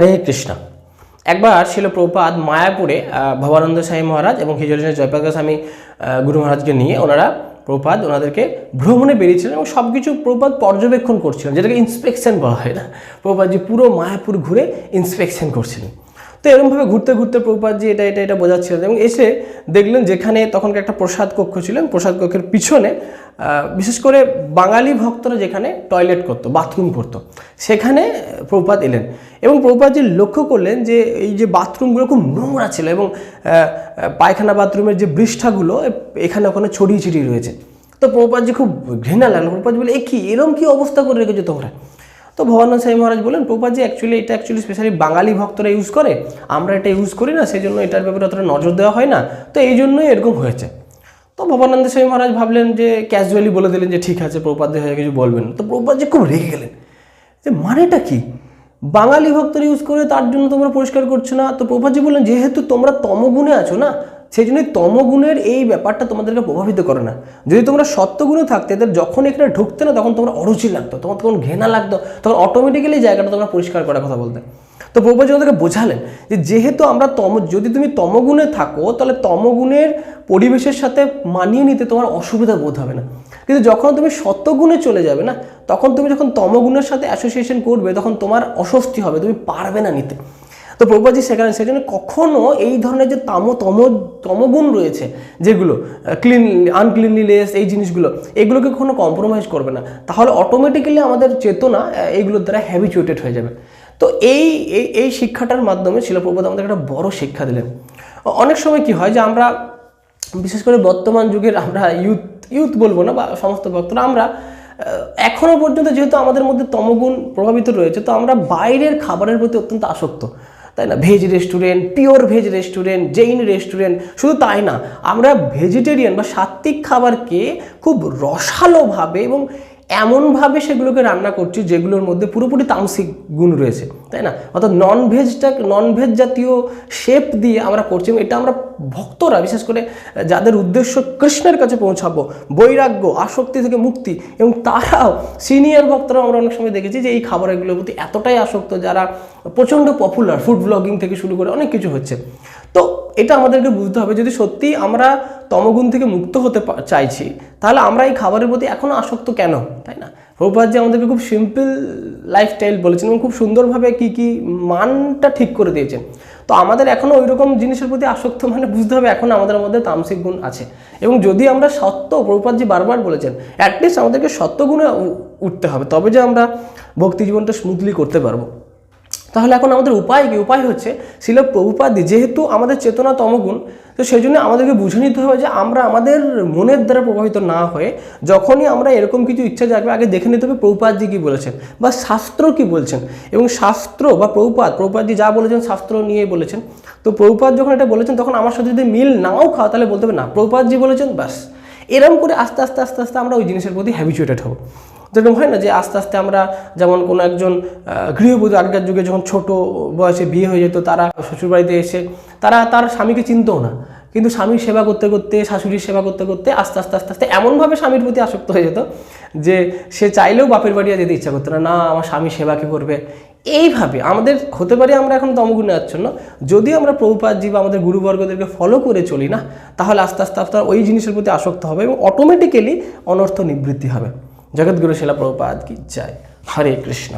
হরে কৃষ্ণ। একবার ছিল প্রপাত মায়াপুরে ভবানন্দ সাই মহারাজ এবং হিজলিনের জয়প্রকাশ স্বামী গুরু মহারাজকে নিয়ে ওনারা প্রপাত ওনাদেরকে ভ্রমণে বেরিয়েছিলেন এবং সব কিছু প্রপাত পর্যবেক্ষণ করছিলেন, যেটাকে ইন্সপেকশন বলা হয় না। প্রপাতজি পুরো মায়াপুর ঘুরে ইন্সপেকশন করছিলেন। তো এরকমভাবে ঘুরতে ঘুরতে প্রপাতজি এটা এটা এটা বোঝাচ্ছিলেন এবং এসে দেখলেন যেখানে তখনকার একটা প্রসাদ কক্ষ ছিলেন প্রসাদ কক্ষের পিছনে বিশেষ করে বাঙালি ভক্তরা যেখানে টয়লেট করতো বাথরুম করতো, সেখানে প্রপাত এলেন এবং প্রপাতজি লক্ষ্য করলেন যে এই যে বাথরুমগুলো খুব নোংরা ছিল এবং পায়খানা বাথরুমের যে বৃষ্ঠাগুলো এখানে ওখানে ছড়িয়ে ছিটিয়ে রয়েছে। তো প্রপাতজি খুব ঘৃণা লাগল প্রপাতজি বলে এ কি? এরম কি অবস্থা করে রেখেছো তোমরা? তো ভবানন্দ সাই মহারাজ বলেন প্রপাতজি অ্যাকচুয়ালি এটা অ্যাকচুয়ালি স্পেশালি বাঙালি ভক্তরা ইউজ করে, আমরা এটা ইউজ করি না সেই জন্য এটার ব্যাপারে অতটা নজর দেওয়া হয় না। তো এই জন্যই এরকম হয়েছে। তো ভবানন্দ সাই মহারাজ ভাবলেন যে ক্যাজুয়ালি বলে দিলেন যে ঠিক আছে প্রপাতজি হয়ে কিছু বলবেন। তো প্রপাতজি খুব রেগে গেলেন। যে মানেটা কি? বাঙালি ভক্তরা ইউজ করে তার জন্য তোমরা পরিষ্কার করছ না। তো প্রভাতজি বললেন, যেহেতু তোমরা তমগুণে আছো না সেই জন্যই তমগুণের এই ব্যাপারটা তোমাদেরকে প্রভাবিত করে না। যদি তোমরা সত্যগুণে থাকতে, এদের যখন এখানে ঢুকতে না, তখন তোমরা অরুচি লাগতো তখন তখন ঘেনা লাগতো, তখন অটোমেটিক্যালি জায়গাটা তোমরা পরিষ্কার করার কথা বলতে। তো প্রভুজি ওদেরকে বোঝালেন যে যেহেতু আমরা তম, যদি তুমি তমগুণে থাকো, তাহলে তমগুণের পরিবেশের সাথে মানিয়ে নিতে তোমার অসুবিধা বোধ হবে না। কিন্তু যখন তুমি সত্যগুণে চলে যাবে না, তখন তুমি যখন তমগুণের সাথে অ্যাসোসিয়েশন করবে, তখন তোমার অস্বস্তি হবে, তুমি পারবে না নিতে। তো প্রভুজি সেখানে সেজন্য কখনো এই ধরনের যে তাম, তম, তমগুণ রয়েছে, যেগুলো ক্লিন আনক্লিনলিনেস এই জিনিসগুলো, এগুলোকে কখনো কম্প্রোমাইজ করবে না। তাহলে অটোমেটিক্যালি আমাদের চেতনা এইগুলোর দ্বারা হ্যাবিচুয়েটেড হয়ে যাবে। তো এই- এই শিক্ষাটার মাধ্যমে শিলপ্রপাত আমাদের একটা বড় শিক্ষা দিলেন। অনেক সময় কি হয় যে আমরা, বিশেষ করে বর্তমান যুগের আমরা ইউথ ইউথ বলব না বা সমস্ত ভক্তরা, আমরা এখনও পর্যন্ত যেহেতু আমাদের মধ্যে তমগুণ প্রভাবিত রয়েছে, তো আমরা বাইরের খাবারের প্রতি অত্যন্ত আসক্ত। তাই না? Veg restaurant pure veg restaurant Jain restaurant শুধু তাই না, আমরা ভেজিটেরিয়ান বা সাত্ত্বিক খাবারকে খুব রসালোভাবে এবং এমনভাবে সেগুলোকে রান্না করছি যেগুলোর মধ্যে পুরোপুরি তামসিক গুণ রয়েছে, তাই না? অর্থাৎ নন ভেজটা নন ভেজ জাতীয় শেপ দিয়ে আমরা করছি এটা আমরা ভক্তরা, বিশেষ করে যাদের উদ্দেশ্য কৃষ্ণের কাছে পৌঁছাবো, বৈরাগ্য, আসক্তি থেকে মুক্তি এবং তারাও সিনিয়র ভক্তরাও আমরা অনেক সময় দেখেছি যে এই খাবারগুলোর প্রতি এতটাই আসক্ত যারা প্রচণ্ড পপুলার ফুড ব্লগিং থেকে শুরু করে অনেক কিছু হচ্ছে। তো এটা আমাদেরকে বুঝতে হবে, যদি সত্যি আমরা তমগুণ থেকে মুক্ত হতে চাইছি, তাহলে আমরা এই খাবারের প্রতি এখনও আসক্ত কেন, তাই না? প্রভুপাত যে আমাদেরকে খুব সিম্পল লাইফস্টাইল বলেছেন এবং খুব সুন্দরভাবে কি কি মানটা ঠিক করে দিয়েছেন। তো আমাদের এখনও ওই রকম জিনিসের প্রতি আসক্ত মানে বুঝতে হবে এখন আমাদের মধ্যে তামসিক গুণ আছে। এবং যদি আমরা সত্য প্রভুপাতজি বারবার বলেছেন অ্যাটলিস্ট আমাদেরকে সত্যগুণে উ- উঠতে হবে, তবে যে আমরা ভক্তি জীবনটা স্মুথলি করতে পারব। তাহলে এখন আমাদের উপায় কি? উপায় হচ্ছে, শিল প্রভুপাদি যেহেতু আমাদের চেতনা তমগুণ, তো সেই জন্য আমাদেরকে বুঝে নিতে হবে যে আমরা আমাদের মনের দ্বারা প্রভাবিত না হয়ে যখনই আমরা এরকম কিছু ইচ্ছা জাগবে, আগে দেখে নিতে হবে প্রভুপাদজি কী বলেছেন বা শাস্ত্র কি বলছেন। এবং শাস্ত্র বা প্রভুপাদ, প্রভুপাদজি যা বলেছেন শাস্ত্র নিয়ে বলেছেন। তো প্রভুপাদ যখন এটা বলেছেন, তখন আমার সাথে যদি মিল নাও খাওয়া তাহলে বলতে হবে না, প্রভুপাদজি বলেছেন, ব্যাস। এরম করে আস্তে আস্তে আস্তে আস্তে আমরা ওই জিনিসের প্রতি হ্যাবিচুয়েটেড হব। যেরকম হয় না যে আস্তে আস্তে আমরা যেমন কোনো একজন গৃহবধূ আগেকার যুগে যখন ছোট বয়সে বিয়ে হয়ে যেত, তারা শ্বশুরবাড়িতে এসে, তারা তার স্বামীকে চিনতও না। কিন্তু স্বামীর সেবা করতে করতে, শাশুড়ির সেবা করতে করতে আস্তে আস্তে আস্তে আস্তে এমনভাবে স্বামীর প্রতি আসক্ত হয়ে যেত যে সে চাইলেও বাপের বাড়ি যেতে ইচ্ছা করতো না। না, আমার স্বামী সেবা কে করবে? এইভাবে আমাদের হতে পারে আমরা এখন তমগুণে আচ্ছন্ন। যদি আমরা প্রভুপাদজি বা আমাদের গুরুবর্গদেরকে ফলো করে চলি না, তাহলে আস্তে আস্তে আস্তে ওই জিনিসের প্রতি আসক্ত হবে এবং অটোমেটিক্যালি অনর্থ নিবৃত্তি হবে। জগৎগুরু শিলা প্রভুপাদ কি জয় হরে কৃষ্ণ